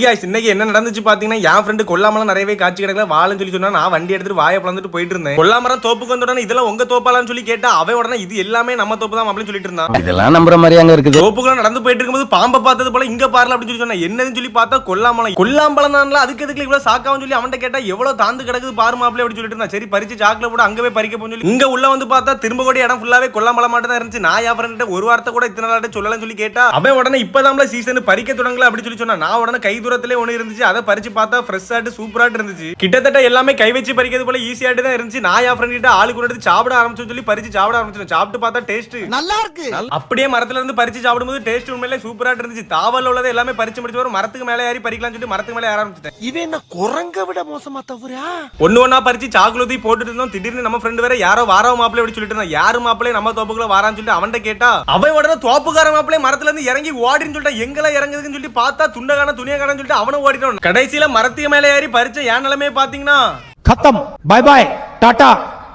guys, இன்னைக்கு என்ன நடந்துச்சு பாத்தீங்கன்னா என் ஃப்ரெண்டு கொல்லாமலாம் நிறையவே காட்சி கிடக்கல. வாழன்னு சொல்லி சொன்னா நான் வண்டி எடுத்துட்டு வாயை பிளந்துட்டு போயிட்டு இருந்தேன். கொல்லாமரம் தோப்புக்கு வந்த உடனே இதெல்லாம் உங்க தோப்பாலான்னு சொல்லி கேட்டா அவன் உடனே இது எல்லாமே நம்ம தோப்பு தான் அப்படின்னு சொல்லிட்டு இருந்தான். இதெல்லாம் நம்புற மாதிரி அங்க இருக்குது. தோப்புக்குள்ள நடந்து போயிட்டு இருக்கும்போது பாம்பை பார்த்தது போல இங்க பாருல அப்படின்னு சொல்லி சொன்னா என்னதுன்னு சொல்லி பார்த்தா கொல்லாமலம். கொல்லாம்பலம் தான்ல அதுக்கு எதுக்கு இவ்வளவு சாக்காவும் சொல்லி அவன்கிட்ட கேட்டா எவ்வளவு தாந்து கிடக்குது பாரு மாப்பிள அப்படின்னு சொல்லிட்டு இருந்தான். சரி பறிச்சு சாக்குல போட்டு அங்கவே பறிக்க போன்னு சொல்லி இங்க உள்ள வந்து பார்த்தா திரும்ப கூட இடம் ஃபுல்லாவே கொல்லாம்பலம் மட்டும் தான் இருந்துச்சு. நான் என் ஃப்ரெண்ட் ஒரு வார்த்தை கூட இத்தனை நாள் சொல்லலன்னு சொல்லி கேட்டா அவன் உடனே இப்பதான்ல சீசன் பறிக்க தொடங்கல அப்படின்னு சொல்லி சொன்னா நான் உடனே கை தூரத்திலே ஒண்ணு இருந்துச்சு. அதை பறிச்சு பார்த்தா ஃப்ரெஷ் ஆட்டு சூப்பராட்டு இருந்துச்சு. கிட்டத்தட்ட எல்லாமே கை வச்சு பறிக்கிறது போல ஈஸியாட்டு தான் இருந்துச்சு. நான் என் ஃப்ரெண்ட் கிட்ட ஆளுக்கு எடுத்து சாப்பிட ஆரம்பிச்சு சொல்லி பறிச்சு சாப்பிட ஆரம்பிச்சேன் சாப்பிட்டு பார்த்தா டேஸ்ட் நல்லா இருக்கு. அப்படியே மரத்துல இருந்து பறிச்சு சாப்பிடும்போது டேஸ்ட் உண்மையிலே சூப்பரா இருந்துச்சு. தாவல் உள்ளது எல்லாமே பறிச்சு முடிச்சு வரும் மரத்துக்கு மேலே ஏறி பறிக்கலாம்னு சொல்லிட்டு மரத்துக்கு மேலே ஏற ஆரம்பிச்சிட்டேன். இவன் என்ன குரங்க விட மோசமா தவறா? ஒண்ணு ஒண்ணா பறிச்சு சாக்குலத்தி போட்டுட்டு இருந்தோம். திடீர்னு நம்ம ஃப்ரெண்ட் வேற யாரோ வாரவ மாப்பிள்ளை அப்படி சொல்லிட்டு இருந்தான். யாரு மாப்பிள்ளை நம்ம தோப்புக்குள்ள வாரான்னு சொல்லிட்டு அவன்கிட்ட கேட்டா அவன் உடனே தோப்புக்கார மாப்பிள்ளை மரத்துல இருந்து இறங்கி ஓடின்னு சொல்லிட்டு. எங்கெல்லாம் இறங்குதுன்னு சொல்லி பார்த்தா துண்டகான பைத்தியக்காரன் சொல்லிட்டு அவனும் ஓடிட்டான் கடைசியில மரத்திய மேல ஏறி பறிச்ச ஏன் நிலைமையை பாத்தீங்கன்னா கத்தம். பாய் பாய் டாட்டா